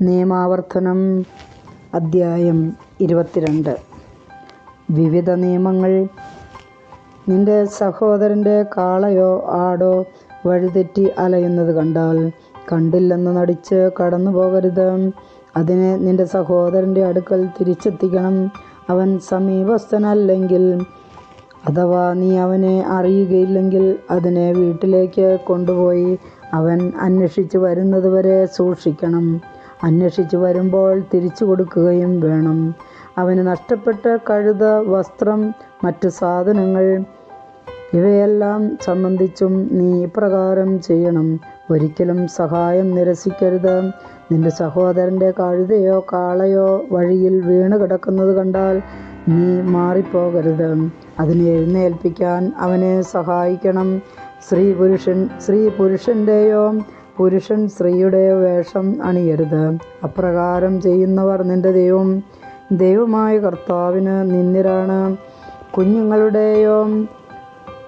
നിയമാവർത്തനം അദ്ധ്യായം ഇരുപത്തിരണ്ട്. വിവിധ നിയമങ്ങൾ. നിന്റെ സഹോദരന്റെ കാളയോ ആടോ വഴിതെറ്റി അലയുന്നത് കണ്ടാൽ കണ്ടില്ലെന്ന് നടിച്ച് കടന്നു പോകരുത്. അതിനെ നിന്റെ സഹോദരന്റെ അടുക്കൽ തിരിച്ചെത്തിക്കണം. അവൻ സമീപസ്ഥനല്ലെങ്കിൽ അഥവാ നീ അവനെ അറിയുകയില്ലെങ്കിൽ അതിനെ വീട്ടിലേക്ക് കൊണ്ടുപോയി അവൻ അന്വേഷിച്ച് വരുന്നതുവരെ സൂക്ഷിക്കണം. അന്വേഷിച്ച് വരുമ്പോൾ തിരിച്ചു കൊടുക്കുകയും വേണം. അവന് നഷ്ടപ്പെട്ട കഴുത വസ്ത്രം മറ്റു സാധനങ്ങൾ ഇവയെല്ലാം സംബന്ധിച്ചും നീ ഇപ്രകാരം ചെയ്യണം. ഒരിക്കലും സഹായം നിരസിക്കരുത്. നിന്റെ സഹോദരന്റെ കഴുതയോ കാളയോ വഴിയിൽ വീണ് കിടക്കുന്നത് കണ്ടാൽ നീ മാറിപ്പോകരുത്. അതിനെ എഴുന്നേൽപ്പിക്കാൻ അവനെ സഹായിക്കണം. സ്ത്രീ പുരുഷൻ സ്ത്രീ പുരുഷന്റെയോ പുരുഷൻ സ്ത്രീയുടെ വേഷം അണിയരുത്. അപ്രകാരം ചെയ്യുന്നവർ നിന്റെ ദൈവം. ദൈവമായ കർത്താവിന് നിന്നിരാണ് കുഞ്ഞുങ്ങളുടെയോ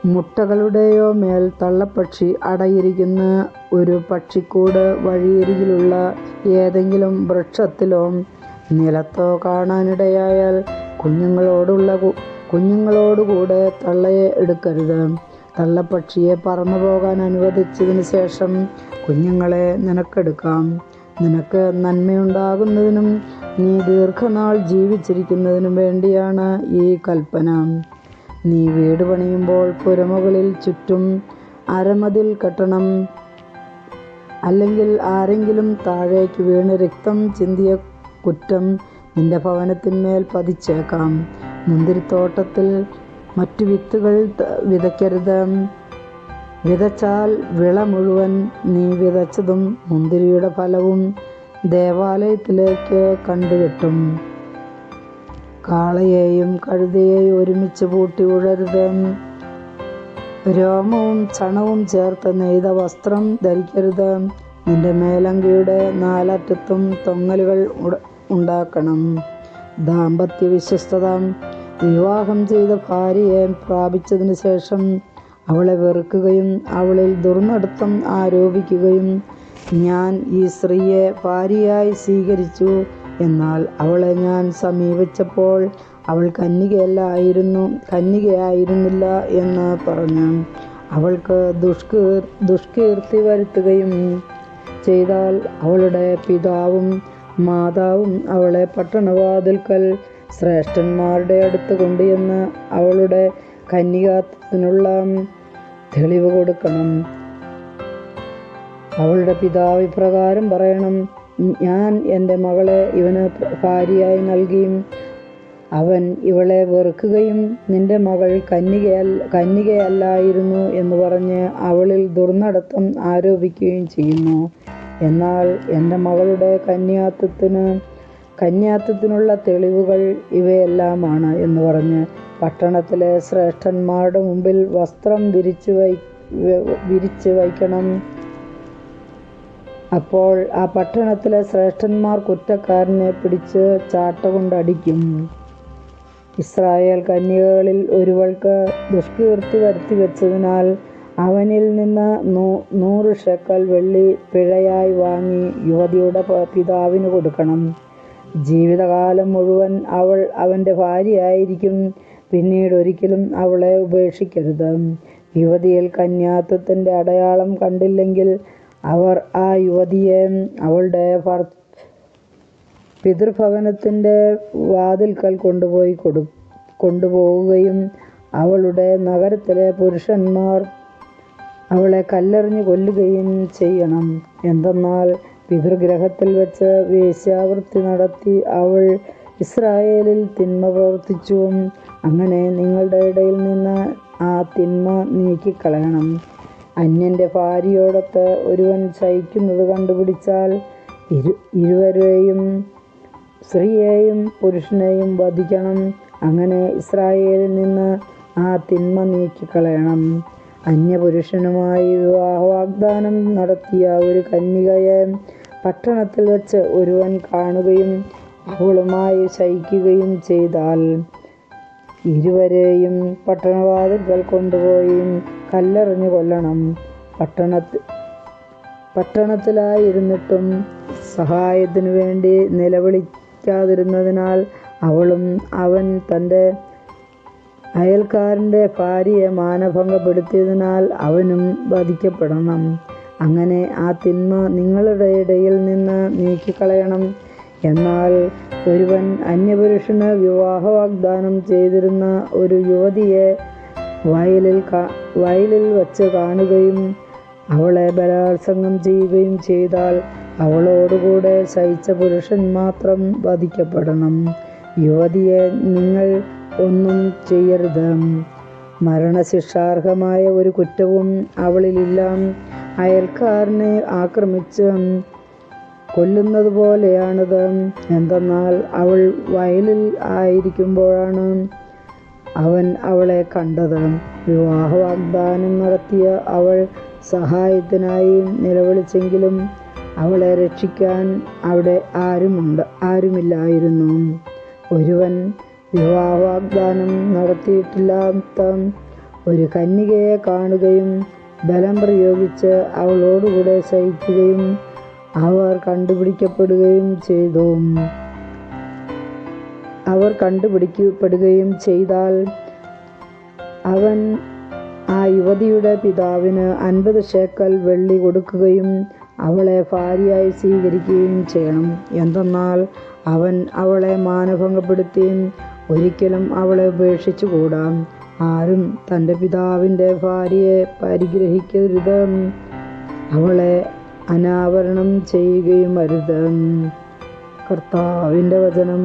മുട്ടകളുടെയോ മേൽ തള്ളപ്പക്ഷി അടയിരിക്കുന്ന ഒരു പക്ഷിക്കൂട് വഴിയരികിലുള്ള ഏതെങ്കിലും വൃക്ഷത്തിലോ നിലത്തോ കാണാനിടയായാൽ കുഞ്ഞുങ്ങളോടുള്ള കുഞ്ഞുങ്ങളോടുകൂടെ തള്ളയെ എടുക്കരുത്. തള്ളപ്പക്ഷിയെ പറന്നു പോകാൻ അനുവദിച്ചതിന് ശേഷം കുഞ്ഞുങ്ങളെ നിനക്കെടുക്കാം. നിനക്ക് നന്മയുണ്ടാകുന്നതിനും നീ ദീർഘനാൾ ജീവിച്ചിരിക്കുന്നതിനും വേണ്ടിയാണ് ഈ കൽപ്പന. നീ വീട് പണിയുമ്പോൾ പുരമുകളിൽ ചുറ്റും അരമതിൽ കെട്ടണം. അല്ലെങ്കിൽ ആരെങ്കിലും താഴേക്ക് വീണ് രക്തം ചിന്തിയ കുറ്റം നിന്റെ ഭവനത്തിന്മേൽ പതിച്ചേക്കാം. മുന്തിരിത്തോട്ടത്തിൽ മറ്റു വിത്തുകൾ വിതയ്ക്കരുത്. വിതച്ചാൽ വിള മുഴുവൻ നീ വിതച്ചതും മുന്തിരിയുടെ ഫലവും ദേവാലയത്തിലേക്ക് കണ്ടുകിട്ടും. കാളയെയും കഴുതയെയും ഒരുമിച്ച് പൂട്ടി ഉഴരുത്. രോമവും ചണവും ചേർത്ത് നെയ്ത വസ്ത്രം ധരിക്കരുത്. നിന്റെ മേലങ്കിയുടെ നാലറ്റത്തും തൊങ്ങലുകൾ ഉണ്ടാക്കണം. ദാമ്പത്യ വിശ്വസ്തത വിവാഹം ചെയ്ത ഭാര്യയെ പ്രാപിച്ചതിന് ശേഷം അവളെ വെറുക്കുകയും അവളിൽ ദുർനടത്തം ആരോപിക്കുകയും ഞാൻ ഈ സ്ത്രീയെ ഭാര്യയായി സ്വീകരിച്ചു എന്നാൽ അവളെ ഞാൻ സമീപിച്ചപ്പോൾ അവൾ കന്യകയല്ലായിരുന്നു കന്യകയായിരുന്നില്ല എന്ന് പറഞ്ഞു. അവൾക്ക് ദുഷ്കീർ ദുഷ്കീർത്തി വരുത്തുകയും ചെയ്താൽ അവളുടെ പിതാവും മാതാവും അവളെ പട്ടണവാതിൽക്കൽ ശ്രേഷ്ഠന്മാരുടെ അടുത്ത് കൊണ്ടുചെന്ന് അവളുടെ കന്യകാത്വത്തിനുള്ള തെളിവ് കൊടുക്കണം. അവളുടെ പിതാവ് ഇപ്രകാരം പറയണം ഞാൻ എന്റെ മകളെ ഇവന് ഭാര്യയായി നൽകിയും അവൻ ഇവളെ വെറുക്കുകയും നിന്റെ മകൾ കന്യകയല്ല കന്യകയല്ലായിരുന്നു എന്ന് പറഞ്ഞ് അവളിൽ ദുർനടത്തം ആരോപിക്കുകയും ചെയ്യുന്നു. എന്നാൽ എന്റെ മകളുടെ കന്യാത്വത്തിന് കന്യാത്വത്തിനുള്ള തെളിവുകൾ ഇവയെല്ലാമാണ് എന്ന് പറഞ്ഞ് പട്ടണത്തിലെ ശ്രേഷ്ഠന്മാരുടെ മുമ്പിൽ വസ്ത്രം വിരിച്ചു വൈ വിരിച്ച് വയ്ക്കണം. അപ്പോൾ ആ പട്ടണത്തിലെ ശ്രേഷ്ഠന്മാർ കുറ്റക്കാരനെ പിടിച്ച് ചാട്ട കൊണ്ടടിക്കും. ഇസ്രായേൽ കന്യകകളിൽ ഒരുവൾക്ക് ദുഷ്കീർത്തി വരുത്തി വെച്ചതിനാൽ അവനിൽ നിന്ന് നൂ- നൂറ് ഷെക്കൽ വെള്ളി പിഴയായി വാങ്ങി യുവതിയുടെ പിതാവിന് കൊടുക്കണം. ജീവിതകാലം മുഴുവൻ അവൾ അവന്റെ ഭാര്യയായിരിക്കും. പിന്നീട് ഒരിക്കലും അവളെ ഉപേക്ഷിക്കരുത്. യുവതിയിൽ കന്യാത്വത്തിന്റെ അടയാളം കണ്ടില്ലെങ്കിൽ അവർ ആ യുവതിയെ അവളുടെ ഭർ പിതൃഭവനത്തിന്റെ വാതിൽക്കൽ കൊണ്ടുപോയി കൊടു കൊണ്ടുപോവുകയും അവളുടെ നഗരത്തിലെ പുരുഷന്മാർ അവളെ കല്ലെറിഞ്ഞ് കൊല്ലുകയും ചെയ്യണം. എന്തെന്നാൽ പിതൃഗ്രഹത്തിൽ വെച്ച് വേശ്യാവൃത്തി നടത്തി അവൾ ഇസ്രായേലിൽ തിന്മ പ്രവർത്തിച്ചു. അങ്ങനെ നിങ്ങളുടെ ഇടയിൽ നിന്ന് ആ തിന്മ നീക്കിക്കളയണം. അന്യന്റെ ഭാര്യയോടൊത്ത് ഒരുവൻ ശയിക്കുന്നത് കണ്ടുപിടിച്ചാൽ ഇരു ഇരുവരെയും സ്ത്രീയെയും പുരുഷനെയും വധിക്കണം. അങ്ങനെ ഇസ്രായേലിൽ നിന്ന് ആ തിന്മ നീക്കിക്കളയണം. അന്യപുരുഷനുമായി വിവാഹ വാഗ്ദാനം നടത്തിയ ഒരു കന്യകയെ പട്ടണത്തിൽ വെച്ച് ഒരുവൻ കാണുകയും അവളുമായി ശയിക്കുകയും ചെയ്താൽ ഇരുവരെയും പട്ടണവാതിൽക്കൽ കൊണ്ടുപോയി കല്ലെറിഞ്ഞു കൊല്ലണം. പട്ടണത്തിൽ പട്ടണത്തിലായിരുന്നിട്ടും സഹായത്തിനു വേണ്ടി നിലവിളിക്കാതിരുന്നതിനാൽ അവളും അവൻ തന്റെ അയൽക്കാരന്റെ ഭാര്യയെ മാനഭംഗപ്പെടുത്തിയതിനാൽ അവനും വധിക്കപ്പെടണം. അങ്ങനെ ആ തിന്മ നിങ്ങളുടെ ഇടയിൽ നിന്ന് നീക്കിക്കളയണം. എന്നാൽ ഒരുവൻ അന്യപുരുഷന് വിവാഹ വാഗ്ദാനം ചെയ്തിരുന്ന ഒരു യുവതിയെ വയലിൽ വയലിൽ വച്ച് കാണുകയും അവളെ ബലാത്സംഗം ചെയ്യുകയും ചെയ്താൽ അവളോടുകൂടെ ശയിച്ച പുരുഷൻ മാത്രം വധിക്കപ്പെടണം. യുവതിയെ നിങ്ങൾ ഒന്നും ചെയ്യരുത്. മരണശിക്ഷാർഹമായ ഒരു കുറ്റവും അവളിലില്ല. അയൽക്കാരനെ ആക്രമിച്ച് കൊല്ലുന്നത് പോലെയാണിത് എന്തെന്നാൽ അവൾ വയലിൽ ആയിരിക്കുമ്പോഴാണ് അവൻ അവളെ കണ്ടത്. വിവാഹ വാഗ്ദാനം നടത്തിയ അവൾ സഹായത്തിനായി നിലവിളിച്ചെങ്കിലും അവളെ രക്ഷിക്കാൻ അവിടെ ആരുമുണ്ട് ആരുമില്ലായിരുന്നു. ഒരുവൻ വിവാഹ വാഗ്ദാനം നടത്തിയിട്ടില്ലാത്ത ഒരു കന്യകയെ കാണുകയും ബലം പ്രയോഗിച്ച് അവളോടുകൂടെ സഹിക്കുകയും അവർ കണ്ടുപിടിക്കപ്പെടുകയും ചെയ്തു. അവർ കണ്ടുപിടിക്കപ്പെടുകയും ചെയ്താൽ അവൻ ആ യുവതിയുടെ പിതാവിന് അൻപത് ഷേക്കൽ വെള്ളി കൊടുക്കുകയും അവളെ ഭാര്യയായി സ്വീകരിക്കുകയും ചെയ്യണം. എന്തെന്നാൽ അവൻ അവളെ മാനഭംഗപ്പെടുത്തിയും ഒരിക്കലും അവളെ ഉപേക്ഷിച്ചുകൂടാ. ആരും തന്റെ പിതാവിന്റെ ഭാര്യയെ പരിഗ്രഹിക്കരുത്. അവളെ അനാവരണം ചെയ്യുകയും അരുത് കർത്താവിന്റെ വചനം